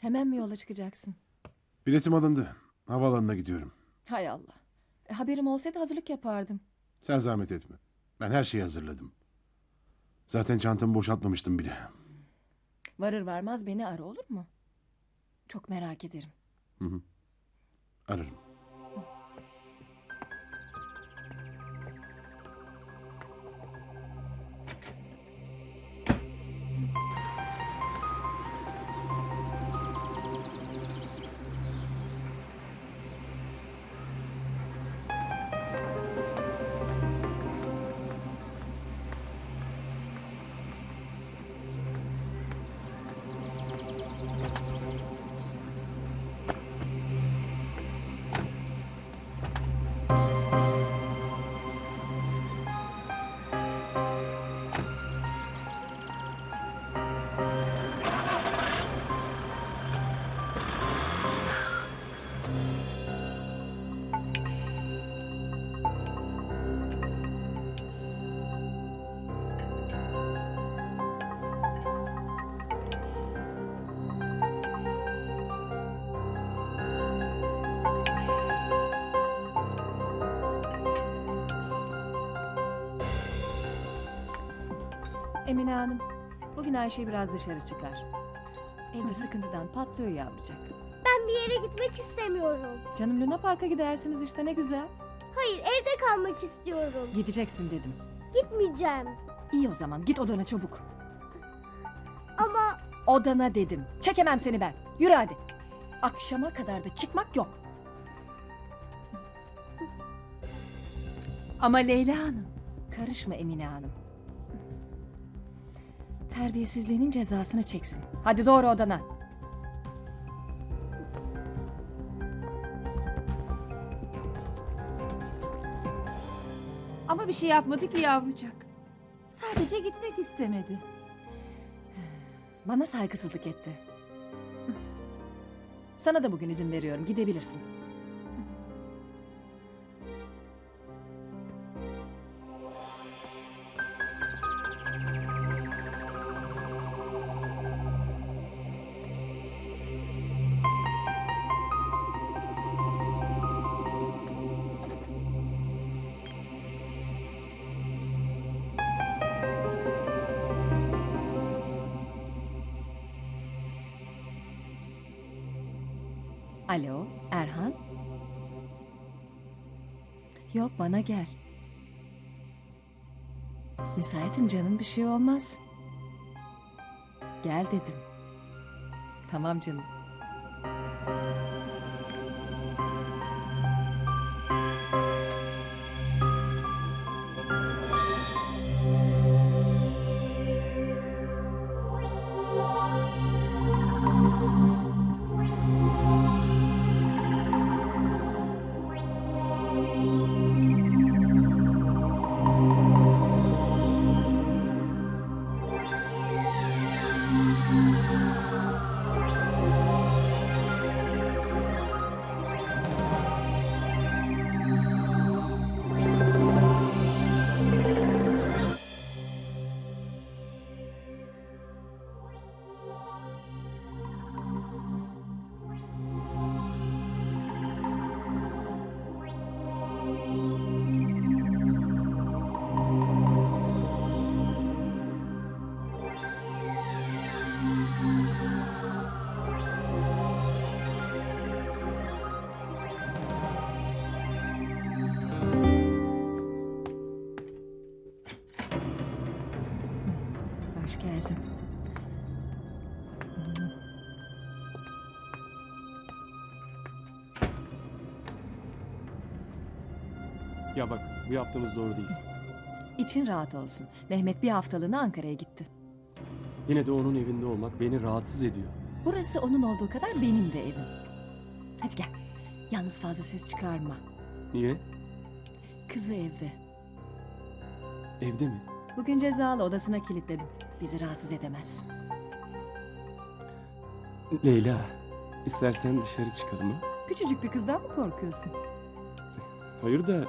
Hemen mi yola çıkacaksın? Biletim alındı. Havaalanına gidiyorum. Hay Allah. E, haberim olsaydı hazırlık yapardım. Sen zahmet etme. Ben her şeyi hazırladım. Zaten çantamı boşaltmamıştım bile. Varır varmaz beni ara olur mu? Çok merak ederim. Ararım. Emine Hanım, bugün Ayşe biraz dışarı çıkar. Evde sıkıntıdan patlıyor yavrucak. Ben bir yere gitmek istemiyorum. Canım Luna Park'a gidersiniz işte ne güzel. Hayır evde kalmak istiyorum. Gideceksin dedim. Gitmeyeceğim. İyi o zaman git odana çabuk. Ama Odana dedim. Çekemem seni ben. Yürü hadi. Akşama kadar da çıkmak yok. Ama Leyla Hanım. Karışma Emine Hanım. Terbiyesizliğinin cezasını çeksin. Hadi doğru odana. Ama bir şey yapmadı ki yavrucak. Sadece gitmek istemedi. Bana saygısızlık etti. Sana da bugün izin veriyorum. Gidebilirsin. Alo, Erhan? Yok, bana gel. Müsaitim canım, bir şey olmaz. Gel dedim. Tamam canım. Bu yaptığımız doğru değil. İçin rahat olsun. Mehmet bir haftalığına Ankara'ya gitti. Yine de onun evinde olmak beni rahatsız ediyor. Burası onun olduğu kadar benim de evim. Hadi gel. Yalnız fazla ses çıkarma. Niye? Kızı evde. Evde mi? Bugün cezalı odasına kilitledim. Bizi rahatsız edemez. Leyla, istersen dışarı çıkalım mı? Küçücük bir kızdan mı korkuyorsun? Hayır da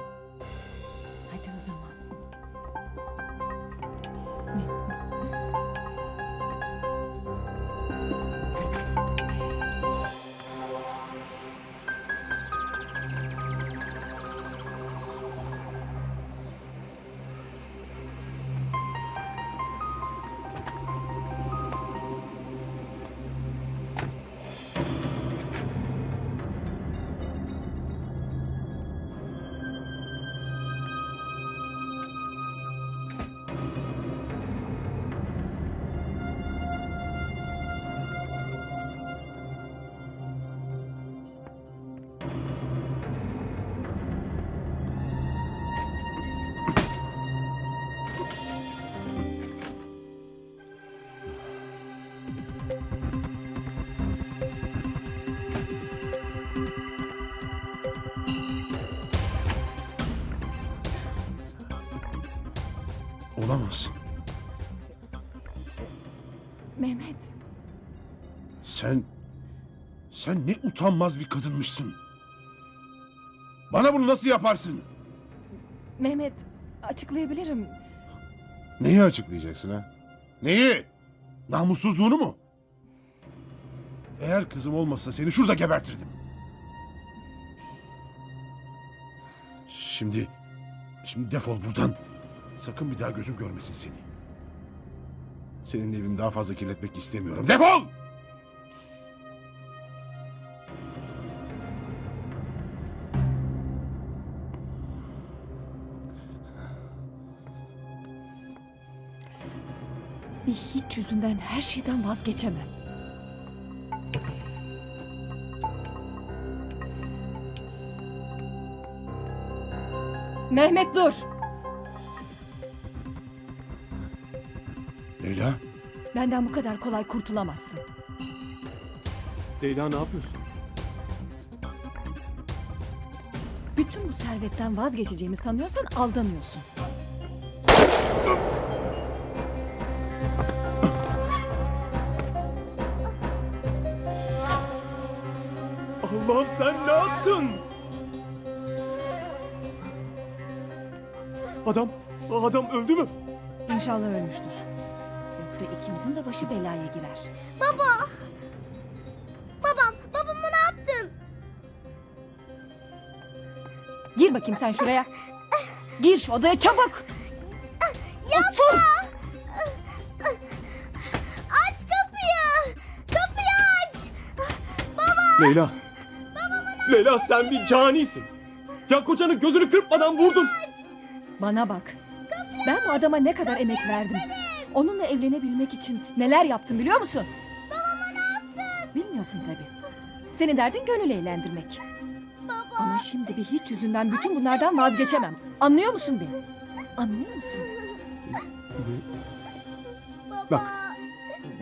Olamaz. Mehmet, Sen... Sen ne utanmaz bir kadınmışsın. Bana bunu nasıl yaparsın? Mehmet açıklayabilirim. Neyi açıklayacaksın ha? Neyi? Namussuzluğunu mu? Eğer kızım olmasa seni şurada gebertirdim. Şimdi... Şimdi defol buradan. Sakın bir daha gözüm görmesin seni. Senin evimi daha fazla kirletmek istemiyorum. Defol! Bir hiç yüzünden her şeyden vazgeçemem. Mehmet dur. Leyla, Benden bu kadar kolay kurtulamazsın. Leyla ne yapıyorsun? Bütün bu servetten vazgeçeceğimi sanıyorsan aldanıyorsun. Allah'ım sen ne yaptın? Adam, adam öldü mü? İnşallah ölmüştür. Yoksa ikimizin de başı belaya girer. Baba! Babam, babama ne yaptın? Gir bakayım sen şuraya. Gir şu odaya çabuk. Otur. Aç kapıyı! Kapıyı aç! Baba! Leyla. Leyla sen bir canisin. Ya kocanın gözünü kırpmadan vurdun. Bana bak. Ben bu adama ne kadar emek verdim. Onunla evlenebilmek için neler yaptım biliyor musun? Babama ne yaptın? Bilmiyorsun tabii. Senin derdin gönül eğlendirmek. Baba! Ama şimdi bir hiç yüzünden bütün bunlardan vazgeçemem. Anlıyor musun beni? Anlıyor musun? Baba! Bak.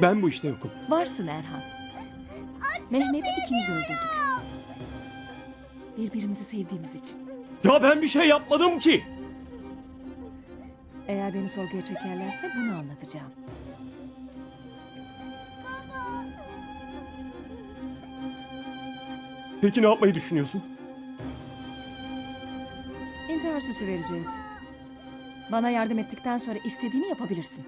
Ben bu işte yokum. Varsın Erhan. Mehmet'i ikimiz öldürdük. Birbirimizi sevdiğimiz için. Ya ben bir şey yapmadım ki. Eğer beni sorguya çekerlerse bunu anlatacağım. Peki ne yapmayı düşünüyorsun? İntihar süsü vereceğiz. Bana yardım ettikten sonra istediğini yapabilirsin.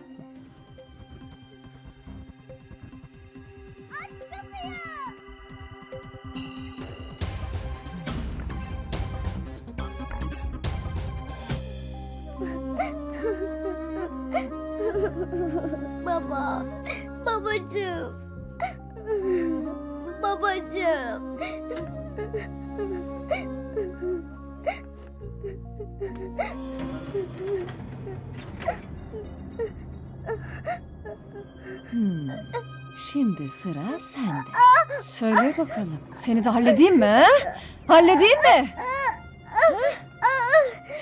Baba! Babacığım! Babacığım! Hmm. Şimdi sıra sende. Söyle bakalım. Seni de halledeyim mi? ha? Halledeyim mi? Ha?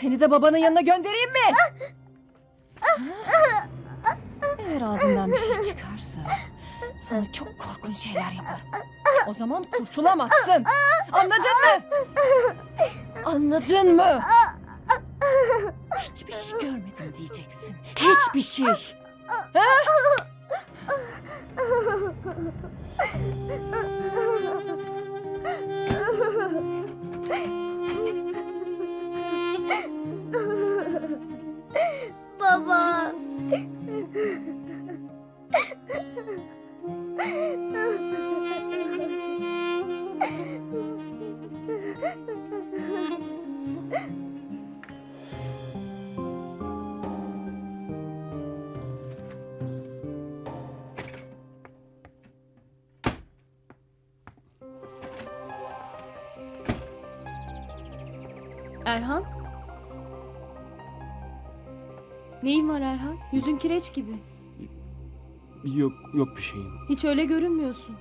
Seni de babanın yanına göndereyim mi? Ağzından bir şey çıkarsa sana çok korkunç şeyler yaparım. O zaman kurtulamazsın. Anladın mı? Anladın mı? Hiçbir şey görmedim diyeceksin. Hiçbir şey. Baba! Erhan? Neyin var Erhan? Yüzün kireç gibi. Yok, yok bir şeyim. Hiç öyle görünmüyorsun.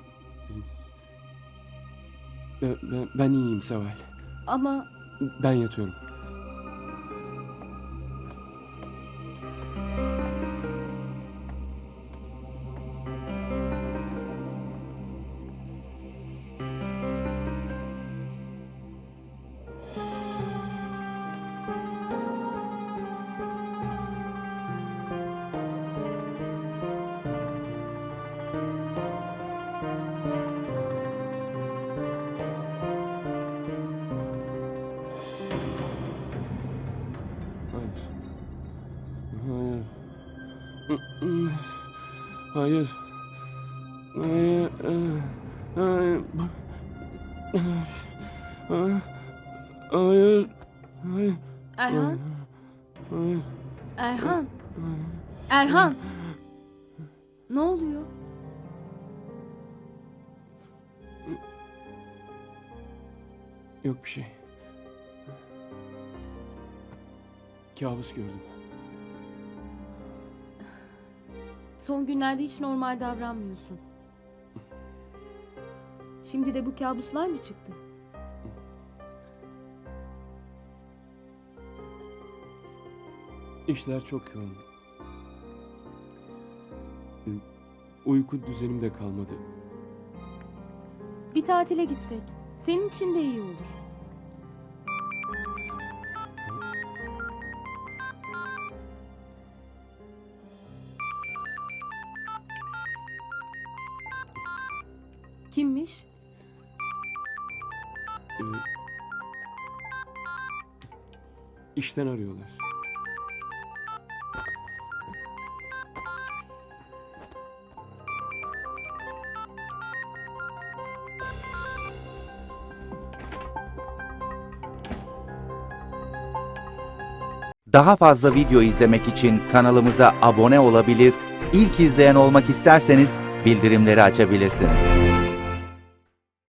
Ben, ben, ben iyiyim Seval. Ama Ben yatıyorum. Hayır. Hayır. Hayır. Hayır. Hayır. Erhan, Hayır. Erhan. Erhan. Ne oluyor? Yok bir şey. Kabus gördüm. Son günlerde hiç normal davranmıyorsun. Şimdi de bu kabuslar mı çıktı? İşler çok yoğun. Uyku düzenim de kalmadı. Bir tatile gitsek. Senin için de iyi olur. İşten arıyorlar. Daha fazla video izlemek için kanalımıza abone olabilir, ilk izleyen olmak isterseniz bildirimleri açabilirsiniz.